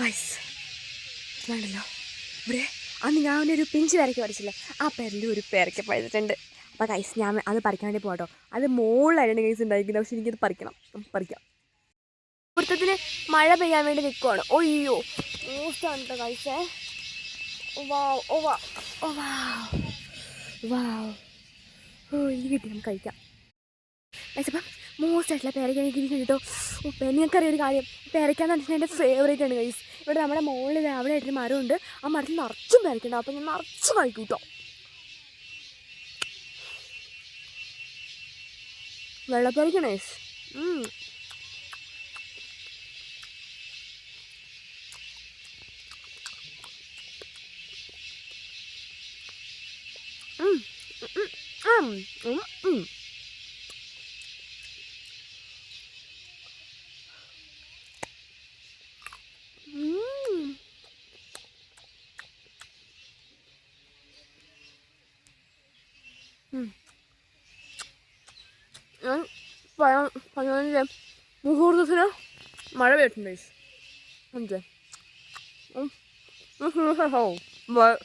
Guys വേണ്ടല്ലോ ഇവിടെ അന്ന് ഞാൻ ഒരു പിഞ്ച് പേരയ്ക്ക് പഠിച്ചില്ലേ? ആ പേരിൽ ഒരു പേരയ്ക്ക് പഴുത്തിട്ടുണ്ട് അപ്പോൾ ഗൈസ് ഞാൻ അത് പറിക്കാൻ വേണ്ടി പോകട്ടോ അത് മുകളിലായിരുന്നു ഗൈസ് ഉണ്ടായിരിക്കുന്നത് പക്ഷെ എനിക്കത് പറിക്കണം പറിക്കാം മുഹൂർത്തത്തിന് മഴ പെയ്യാൻ വേണ്ടി നിൽക്കുവാണ് ഒയ്യോ മൂസ്റ്റാണ് കേട്ടോ ഗൈസേ വാ ഓ വാ ഓ വാ ഓ ഇത് കിട്ടി നമുക്ക് കഴിക്കാം മോസ്റ്റ് ആയിട്ടുള്ള പേരയ്ക്ക എനിക്ക് ഇരിക്കുന്നു ഉപ്പ നിങ്ങൾക്കറിയാം ഒരു കാര്യം. പേരയ്ക്കാന്ന് പറഞ്ഞാൽ എന്റെ ഫേവറേറ്റ് ആണ് ഗൈസ് ഇവിടെ നമ്മുടെ മുകളിൽ അവിടെ ആയിട്ടൊരു മരമുണ്ട്. ആ മരത്തിൽ നിറച്ചും പേരയ്ക്കുണ്ടാവും അപ്പം ഞാൻ നിറച്ചും കഴിക്കും കേട്ടോ വെള്ളപ്പേരയ്ക്ക Yani bayan, bayan önce bu hurda sıra mara belirtindeyiz. Önce. Nasıl nasıl hava?